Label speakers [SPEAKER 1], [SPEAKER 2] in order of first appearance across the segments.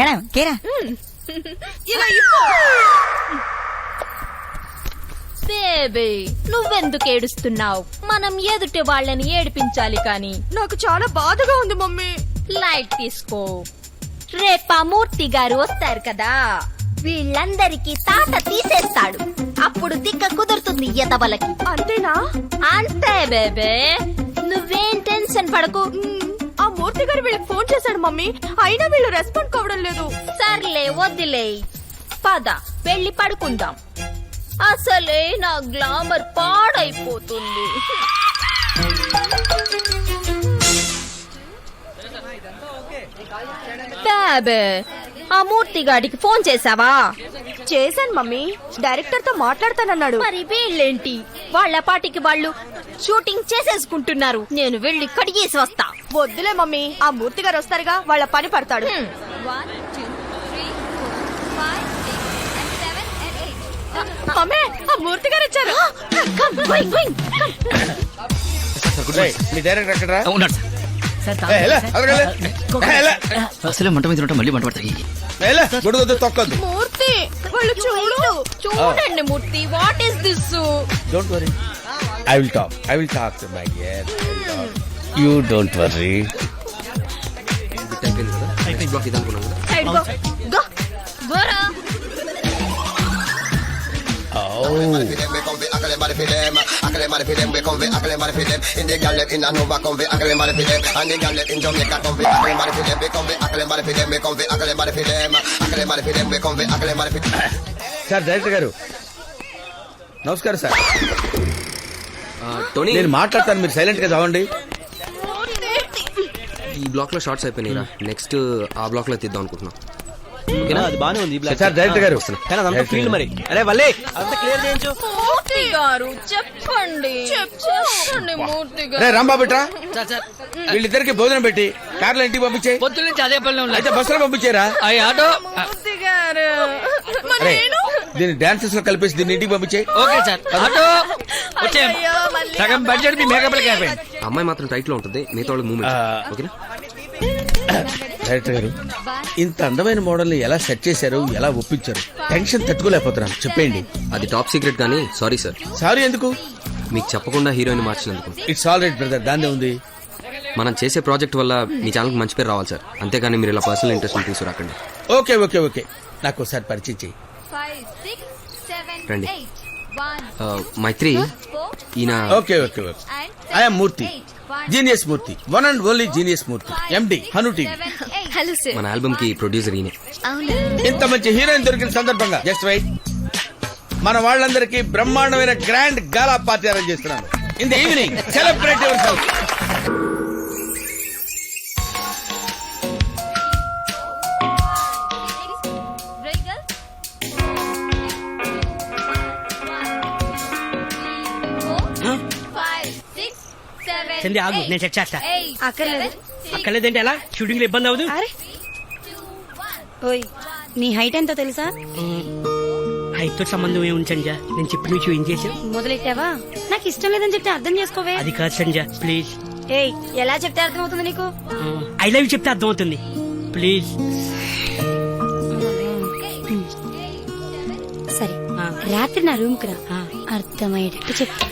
[SPEAKER 1] Madam కేరా
[SPEAKER 2] baby నువ్వెందుకు ఏడుస్తున్నావు? మనం ఎదుటి వాళ్ళని ఏడిపించాలి కాని.
[SPEAKER 3] నాకు చాలా బాధగా ఉంది మమ్మీ.
[SPEAKER 2] లైట్ తీసుకో. రేపా మూర్తి గారు వస్తారు కదా. వీళ్ళందరికీ తాత తీసేస్తాడు. అప్పుడు దిక్క కుదురుతుంది ఎదవలకి.
[SPEAKER 3] అంతేనా?
[SPEAKER 2] అంతే బేబే. నువ్వేం టెన్షన్ పడకు.
[SPEAKER 3] ఆ మూర్తి గారు వీళ్ళకి ఫోన్ చేశాడు మమ్మీ. అయినా వీళ్ళు రెస్పాండ్ కావడం లేదు.
[SPEAKER 2] సర్లే వదిలే పద వెళ్ళి పడుకుందాం. అసలే నా గ్లామర్ పాడైపోతుంది. ఆ మూర్తి గాడికి ఫోన్ చేసావా
[SPEAKER 3] చేశాను మమ్మీ. డైరెక్టర్తో మాట్లాడతానన్నాడు.
[SPEAKER 2] మరి వీళ్ళేంటి? వాళ్ళ పాటికి వాళ్ళు షూటింగ్ చేసేసుకుంటున్నారు. నేను వెళ్ళి కడిగేసి వస్తా.
[SPEAKER 3] వద్దులే మమ్మీ. ఆ మూర్తి గారు వస్తారుగా వాళ్ళ పని పడతాడు. మమ్మీ ఆ మూర్తి గారు వచ్చారు?
[SPEAKER 4] అసలే మంట మీద ఉంటాం మళ్ళీ మంట పడతాయి.
[SPEAKER 5] ఏ, ఎలా? గొడవద్దు తొక్కద్దు.
[SPEAKER 3] మూర్తి వాళ్ళు చూడు.
[SPEAKER 2] చూడండి Murthy what is this
[SPEAKER 5] don't worry I will talk I will talk to my dear you don't worry
[SPEAKER 2] side go go Gora
[SPEAKER 6] We come we akale mari for them, akale mari for them. We come we akale mari for them. In the gal them in Aruba come we akale mari for them, and the gal them in Jamaica come we akale mari for them. We come we akale mari for them. We come we akale mari for them, akale mari for them. We come we akale mari for them.
[SPEAKER 5] Sir director గారు నమస్కారం sir
[SPEAKER 7] Tony
[SPEAKER 5] నేను మాట్లాడతాను మీరు సైలెంట్గా చదవండి
[SPEAKER 7] ఈ బ్లాక్లో shorts అయిపోయినాయిరా next ఆ బ్లాక్లో తీద్దాం అనుకుంటున్నాం. ఓకేనా?
[SPEAKER 8] అది బానే ఉంది ఈ బ్లాక్
[SPEAKER 5] సార్ డైరెక్టర్ గారు.
[SPEAKER 8] కానీ అదంతా ఫీల్డ్ మరి. అరే వల్లే. అంతా క్లియర్ చేయించు.
[SPEAKER 2] మూర్తి గారు చెప్పండి. చెప్పండి మూర్తి
[SPEAKER 5] రే
[SPEAKER 2] గారు
[SPEAKER 5] రాంబాబుట్రా
[SPEAKER 4] సార్ సార్.
[SPEAKER 5] వీళ్ళిద్దరికి భోజనం పెట్టి కార్లో ఇంటికి పంపించే
[SPEAKER 4] పొద్దు నుంచి అదే పనిలో
[SPEAKER 5] అయితే బస్సులో పంపించేరా
[SPEAKER 4] ఆటో.
[SPEAKER 2] మూర్తి గారు.
[SPEAKER 5] డాన్సెస్లో కలిపేసి దీన్ని ఇంటికి పంపించే
[SPEAKER 4] ఓకే సార్. ఆటో. వచ్చే సగం బడ్జెట్ మీ మేకప్ అయిపోయింది
[SPEAKER 7] అమ్మాయి మాత్రం టైట్లో ఉంటుంది మిగతా వాళ్ళకి మూమెంట్. ఓకేనా?
[SPEAKER 5] డైరెక్టర్ గారు ఇంత అందమైన మోడల్ని ఎలా సెట్ చేశారు ఎలా ఒప్పించారు? టెన్షన్ తట్టుకోలేకపోతున్నాను చెప్పండి
[SPEAKER 7] అది టాప్ సీక్రెట్ కానీ సారీ సార్.
[SPEAKER 5] సారీ ఎందుకు?
[SPEAKER 7] మీకు చెప్పకుండా హీరోయిన్ మార్చినందుకు.
[SPEAKER 5] ఇట్స్ ఆల్ రైట్ బ్రదర్ దాన్నే ఉంది.
[SPEAKER 7] మనం చేసే ప్రాజెక్ట్ వల్ల మీ ఛానల్ మంచి పేరు రావాలి సార్. అంతేగాని మీరు ఇలా పర్సనల్ ఇంట్రెస్ట్ తీసుకురాకండి.
[SPEAKER 5] ఓకే ఓకే ఓకే నాకు ఒకసారి పరిచయం చెయ్యి.
[SPEAKER 7] రండి. ఆ, మైత్రి ఈయన
[SPEAKER 5] okay okay okay I'm Murthy genius Murthy one and only genius Murthy MD Hanu TV
[SPEAKER 2] hello sir.
[SPEAKER 7] మన ఆల్బమ్కి ప్రొడ్యూసర్ ఈయనే.
[SPEAKER 2] అవునా?
[SPEAKER 5] ఇంత మంచి హీరోయిన్ దొరికిన సందర్భంగా జస్ట్ రైట్ మన వాళ్ళందరికీ బ్రహ్మాండమైన గ్రాండ్ గాలా పార్టీ అరేంజ్ చేస్తున్నాను. In the evening celebrate yourself
[SPEAKER 8] చంది ఆగు నేను చెక్ చేస్తా.
[SPEAKER 3] అక్కర్లేదు.
[SPEAKER 8] అక్కర్లేదంటే ఎలా షూటింగ్లో ఇబ్బంది అవ్వదు
[SPEAKER 3] అరే ఓయ్ నీ హైట్ ఎంతో తెలుసా
[SPEAKER 8] హైట్తో సంబంధం ఏమి ఉంచండి నేను చెప్పిన విషయం ఏం చేసావు
[SPEAKER 3] మొదలెట్టావా నాకు ఇష్టం లేదని చెప్తే అర్థం చేసుకోవే
[SPEAKER 8] అది కాదు సంజ ప్లీజ్
[SPEAKER 3] ఏయ్ ఎలా చెప్తే అర్థమవుతుంది నీకు
[SPEAKER 8] ఐ లవ్ చెప్తే అర్థమవుతుంది ప్లీజ్
[SPEAKER 9] సరే
[SPEAKER 8] ఆ.
[SPEAKER 9] రాత్రి నా రూమ్కి రా
[SPEAKER 8] ఆ.
[SPEAKER 9] అర్థమయ్యేటట్టు చెప్తా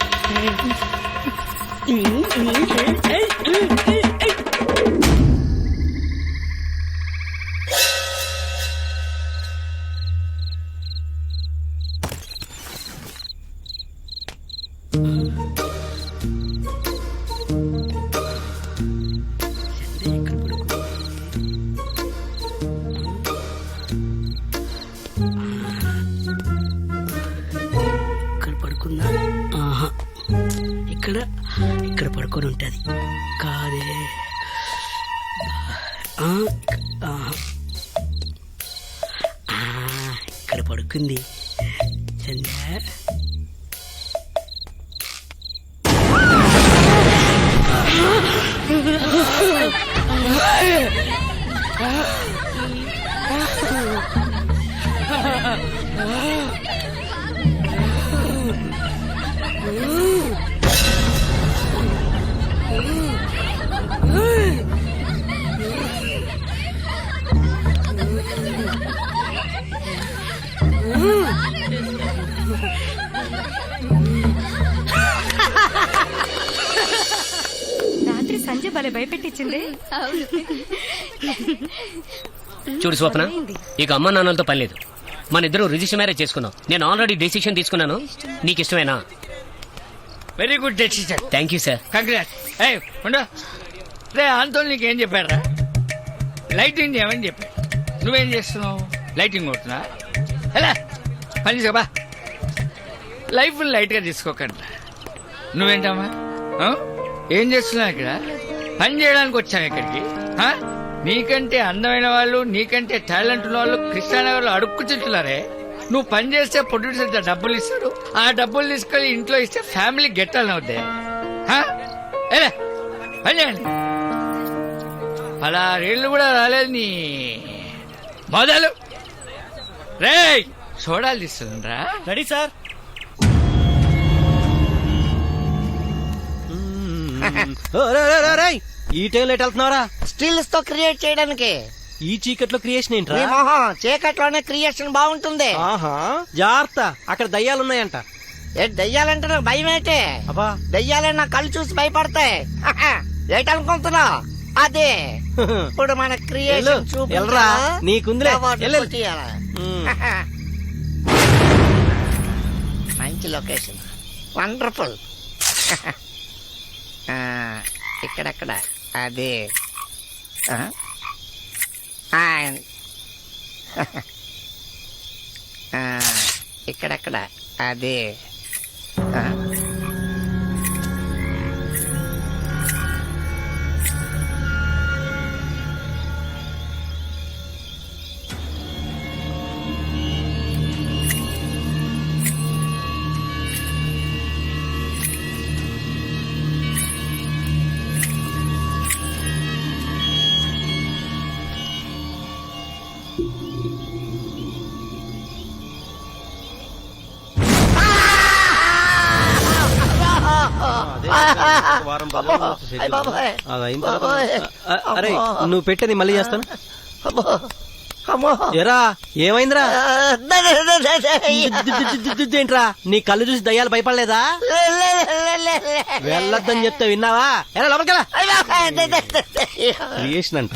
[SPEAKER 8] పడుకుందా ఆహా. ఇక్కడ ఇక్కడ పడుకొని ఉంటుంది. కాదే. ఇక్కడ పడుకుంది. చందా.
[SPEAKER 3] రాత్రి సంజయ్ భయపెట్టించింది.
[SPEAKER 8] చూడు స్వప్న ఇక అమ్మ నాన్నలతో పని లేదు. మన ఇద్దరు రిజిస్టర్ మ్యారేజ్ చేసుకున్నాం. నేను ఆల్రెడీ డెసిషన్ తీసుకున్నాను. నీకు ఇష్టమేనా
[SPEAKER 4] very good decision
[SPEAKER 8] thank you sir
[SPEAKER 4] congrats ఏ ఉండు. రే అంతో నీకేం చెప్పారా లైటింగ్ చేయమని చెప్పాడు? నువ్వేం చేస్తున్నావు? లైటింగ్ కొడుతున్నా? ఎలా? పని చెప్పా లైఫ్ లైట్గా తీసుకోకండి. నువ్వేంటమ్మా? ఏం చేస్తున్నావు ఇక్కడ? పని చేయడానికి వచ్చాను ఇక్కడికి? నీకంటే అందమైన వాళ్ళు నీకంటే టాలెంట్ ఉన్న వాళ్ళు కృష్ణానగర్లో అడుక్కు తింటున్నారే. నువ్వు పని చేస్తే ప్రొడ్యూసర్ డబ్బులు ఇస్తాడు ఆ డబ్బులు తీసుకెళ్ళి ఇంట్లో ఇస్తే ఫ్యామిలీ గెట్టాలని అవుతాయి పని చేయండి పలారేళ్ళు కూడా రాలేదు నీ. మొదలు. రే చూడాలి తీస్తుండ్రా.
[SPEAKER 8] Ready sir.
[SPEAKER 1] ఈ టైం ఎట్ వెళ్తున్నారా
[SPEAKER 10] స్టిల్స్తో క్రియేట్ చేయడానికి.
[SPEAKER 1] ఈ చీకట్లో క్రియేషన్ ఏంట్రా?
[SPEAKER 10] మొహం చీకట్లోనే క్రియేషన్ బాగుంటుంది.
[SPEAKER 1] ఆహా జాగ్రత్త అక్కడ దయ్యాలు ఉన్నాయంట.
[SPEAKER 10] ఏ దయ్యాలంటే నాకు భయం ఏంటి?
[SPEAKER 1] అబ్బా.
[SPEAKER 10] దయ్యాలే నా కళ్ళు చూసి భయపడతాయి. ఏటనుకుంటున్నా అదే. ఇప్పుడు మన క్రియేషన్
[SPEAKER 1] నీకుందిలే.
[SPEAKER 10] మంచి లొకేషన్ వండర్ఫుల్ ఇక్కడక్కడ. అదే. ఇక్కడక్కడ అదే ఆ?
[SPEAKER 1] వారం
[SPEAKER 10] అయ్ బాబోయ్.
[SPEAKER 1] అది అయిన తర్వాత-
[SPEAKER 10] బాబోయ్.
[SPEAKER 1] అ- అరే. నువ్వు పెట్టేది మళ్ళీ చేస్తాను?
[SPEAKER 10] అమ్మో. అమ్మో.
[SPEAKER 1] ఎరా ఏమైందిరా?
[SPEAKER 10] ఆ, ద- ద- ద- ద- ద-
[SPEAKER 1] ది- ది- ది- ది- ది- ఏంట్రా? నీ కళ్ళు చూసి దయ్యాలు భయపడలేదా?
[SPEAKER 10] లే, లే, లే, లే, లే.
[SPEAKER 1] వెళ్ళొద్దని చెప్తే విన్నావా? ఎరా లోపలికెలా
[SPEAKER 10] అయ్ బాబోయ్, ద- ద- ద- ద.
[SPEAKER 1] క్రియేషన్ అంట.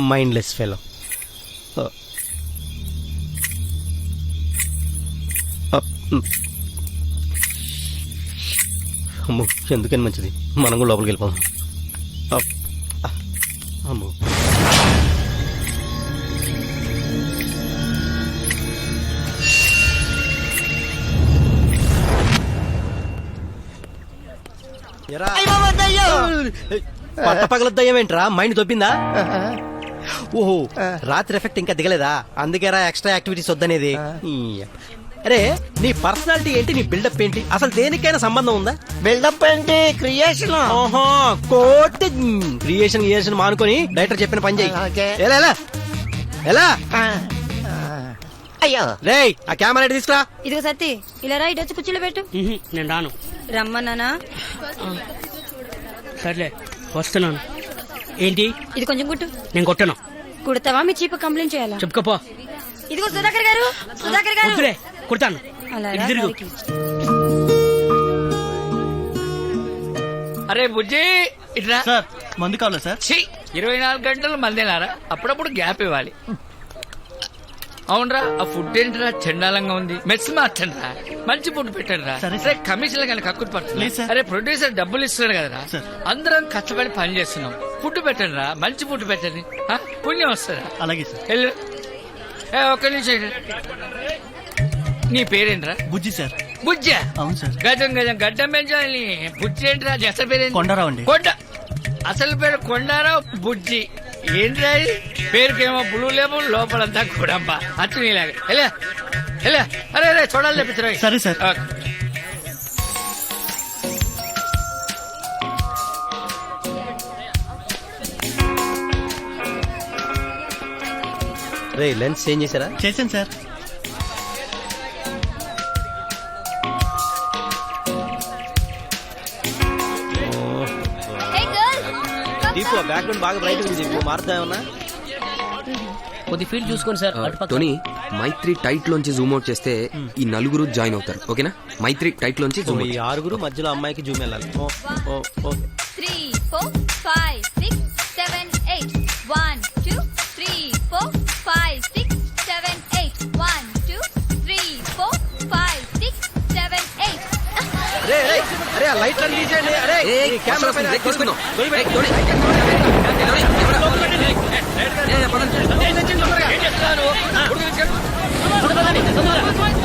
[SPEAKER 1] Mindless fellow. అమ్మో ఎందుకని మంచిది? మనం కూడా లోపలికి వెళ్ళిపోదాం. అమ్మో. పట్ట పగల దయ్యం ఏంట్రా? మైండ్ దొబ్బిందా? ఓహో రాత్రి ఎఫెక్ట్ ఇంకా దిగలేదా? అందుకేరా ఎక్స్ట్రా యాక్టివిటీస్ వద్దనేది. అరే నీ పర్సనాలిటీ ఏంటి? నీ బిల్డప్ ఏంటి? అసలు దేనికైనా సంబంధం ఉందా?
[SPEAKER 10] బిల్డప్ ఏంటి? క్రియేషన్.
[SPEAKER 1] ఓహో కోటి. క్రియేషన్ క్రియేషన్ మానుకొని డైరెక్టర్ చెప్పిన పని
[SPEAKER 10] ఓకే.
[SPEAKER 1] ఎలా ఎలా? ఎలా?
[SPEAKER 10] అయ్యో.
[SPEAKER 1] రేయ్ ఆ కెమెరా తీసుకురా?
[SPEAKER 2] ఇదిగో సత్తి ఇలా రా ఇటు వచ్చి కుర్చీలో పెట్టు.
[SPEAKER 8] నేను రాను.
[SPEAKER 2] రమ్మన్నానా
[SPEAKER 8] సర్లే వస్తున్నాను. ఏంటి?
[SPEAKER 2] ఇది కొంచెం కుట్టు.
[SPEAKER 8] నేను కొట్టను.
[SPEAKER 2] కుడతావా? మీ చీప కంప్లైంట్ చేయాలా?
[SPEAKER 8] చెప్పుకోపో
[SPEAKER 2] ఇదిగో సుధాకర్ గారు సుధాకర్ గారు.
[SPEAKER 8] వద్దులే. కుడతాను. తిరుగు.
[SPEAKER 4] అరే బుజ్జి ఇట్లా
[SPEAKER 1] సార్ మందు కావాలా సార్?
[SPEAKER 4] ఇరవై నాలుగు గంటలు మందేనారా? అప్పుడప్పుడు గ్యాప్ ఇవ్వాలి. అవునరా ఆ ఫుడ్ ఏంటిరా? చండాలంగా ఉంది. మెస్ మార్చండి రా మంచి ఫుడ్ పెట్టండి రా సరే. కమిషన్ కానీ కక్కులు పడుతుంది అరే ప్రొడ్యూసర్ డబ్బులు ఇస్తున్నాడు కదరా. అందరం కష్టపడి పని చేస్తున్నాం. ఫుడ్ పెట్టండి రా మంచి ఫుడ్ పెట్టండి. పుణ్యం వస్తుందా?
[SPEAKER 1] అలాగే సార్.
[SPEAKER 4] వెళ్ళు. ఏ, ఒక్క నిమిషం. నీ పేరేంట్రా?
[SPEAKER 1] బుజ్జి సార్.
[SPEAKER 4] బుజ్జా?
[SPEAKER 1] అవును సార్.
[SPEAKER 4] గజం గజం గడ్డం పెంచాలి బుజ్జి ఏంట్రా? అసలు పేరేంటి?
[SPEAKER 1] కొండారావు అండి.
[SPEAKER 4] కొండ. అసలు పేరు కొండారావు బుజ్జి. ఏంట్రా ఇది? పేరుకేమో బ్లూ లేమో లోపలంతా కూడబ్బా అచ్చు నీలాగా. ఎలా ఎలా అరే అరే చూడాలి తెప్పించరా?
[SPEAKER 1] సరే సార్. రే లెన్స్ చేంజ్ చేశారా?
[SPEAKER 11] చేశాను సార్.
[SPEAKER 1] దీపు బ్యాక్గ్రౌండ్ బాగా బ్రైట్ ఉంది దీపు. మారుతా ఏమన్నా?
[SPEAKER 8] కొద్ది ఫీల్డ్ చూసుకోండి సార్.
[SPEAKER 7] టోనీ మైత్రి టైట్ లోంచి జూమ్ అవుట్ చేస్తే ఈ నలుగురు జాయిన్ అవుతారు. ఓకేనా? మైత్రి టైట్ లోంచి జూమ్
[SPEAKER 1] ఈ ఆరుగురు మధ్యలో అమ్మాయికి జూమ్ వెళ్ళాలి. ఓ, ఓ, ఓ.
[SPEAKER 2] Three four five six seven eight. One two three four
[SPEAKER 1] అరే ఆ లైట్ అన్ని తీసేయండి అరే కెమెరా పైన
[SPEAKER 7] తీసుకుందాం.
[SPEAKER 2] పదండి.